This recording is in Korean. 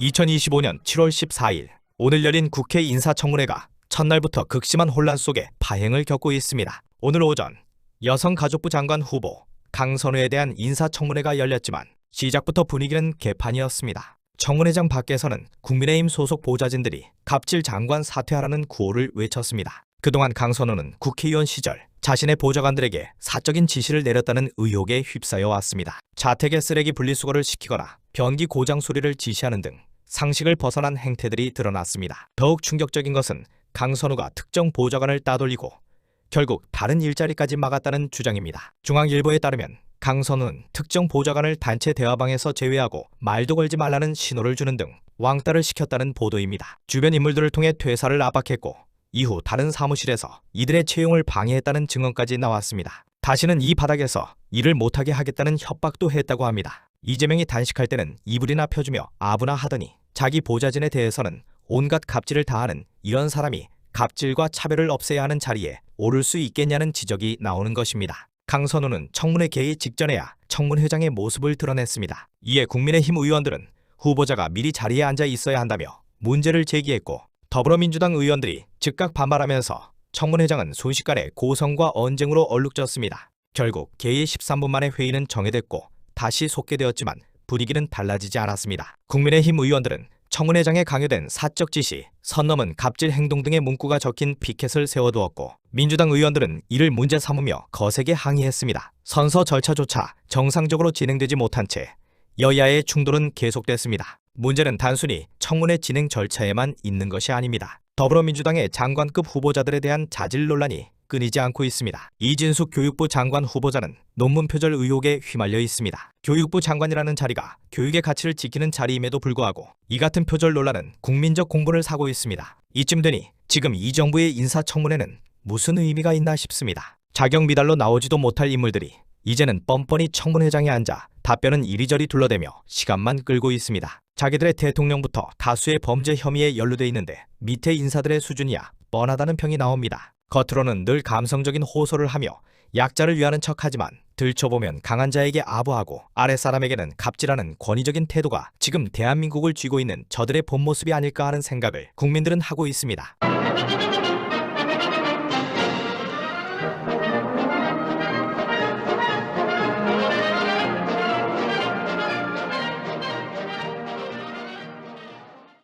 2025년 7월 14일 오늘 열린 국회 인사청문회가 첫날부터 극심한 혼란 속에 파행을 겪고 있습니다. 오늘 오전 여성가족부 장관 후보 강선우에 대한 인사청문회가 열렸지만 시작부터 분위기는 개판이었습니다. 청문회장 밖에서는 국민의힘 소속 보좌진들이 갑질 장관 사퇴하라는 구호를 외쳤습니다. 그동안 강선우는 국회의원 시절 자신의 보좌관들에게 사적인 지시를 내렸다는 의혹에 휩싸여 왔습니다. 자택에 쓰레기 분리수거를 시키거나 변기 고장 수리를 지시하는 등 상식을 벗어난 행태들이 드러났습니다. 더욱 충격적인 것은 강선우가 특정 보좌관을 따돌리고 결국 다른 일자리까지 막았다는 주장입니다. 중앙일보에 따르면 강선우는 특정 보좌관을 단체 대화방에서 제외하고 말도 걸지 말라는 신호를 주는 등 왕따를 시켰다는 보도입니다. 주변 인물들을 통해 퇴사를 압박했고 이후 다른 사무실에서 이들의 채용을 방해했다는 증언까지 나왔습니다. 다시는 이 바닥에서 일을 못하게 하겠다는 협박도 했다고 합니다. 이재명이 단식할 때는 이불이나 펴주며 아부나 하더니 자기 보좌진에 대해서는 온갖 갑질을 다하는 이런 사람이 갑질과 차별을 없애야 하는 자리에 오를 수 있겠냐는 지적이 나오는 것입니다. 강선우는 청문회 개의 직전에야 청문회장의 모습을 드러냈습니다. 이에 국민의힘 의원들은 후보자가 미리 자리에 앉아 있어야 한다며 문제를 제기했고 더불어민주당 의원들이 즉각 반발하면서 청문회장은 순식간에 고성과 언쟁으로 얼룩졌습니다. 결국 개의 13분 만에 회의는 정회됐고 다시 속개되었지만 분위기는 달라지지 않았습니다. 국민의힘 의원들은 청문회장에 강요된 사적 지시, 선 넘은 갑질 행동 등의 문구가 적힌 피켓을 세워두었고 민주당 의원들은 이를 문제 삼으며 거세게 항의했습니다. 선서 절차조차 정상적으로 진행되지 못한 채 여야의 충돌은 계속됐습니다. 문제는 단순히 청문회 진행 절차에만 있는 것이 아닙니다. 더불어민주당의 장관급 후보자들에 대한 자질 논란이 끊이지 않고 있습니다. 이진숙 교육부 장관 후보자는 논문 표절 의혹에 휘말려 있습니다. 교육부 장관이라는 자리가 교육의 가치를 지키는 자리임에도 불구하고 이 같은 표절 논란은 국민적 공분을 사고 있습니다. 이쯤 되니 지금 이 정부의 인사청문회는 무슨 의미가 있나 싶습니다. 자격 미달로 나오지도 못할 인물들이 이제는 뻔뻔히 청문회장에 앉아 답변은 이리저리 둘러대며 시간만 끌고 있습니다. 자기들의 대통령부터 다수의 범죄 혐의에 연루돼 있는데 밑에 인사들의 수준이야 뻔하다는 평이 나옵니다. 겉으로는 늘 감성적인 호소를 하며 약자를 위하는 척하지만 들춰보면 강한 자에게 아부하고 아랫사람에게는 갑질하는 권위적인 태도가 지금 대한민국을 쥐고 있는 저들의 본 모습이 아닐까 하는 생각을 국민들은 하고 있습니다.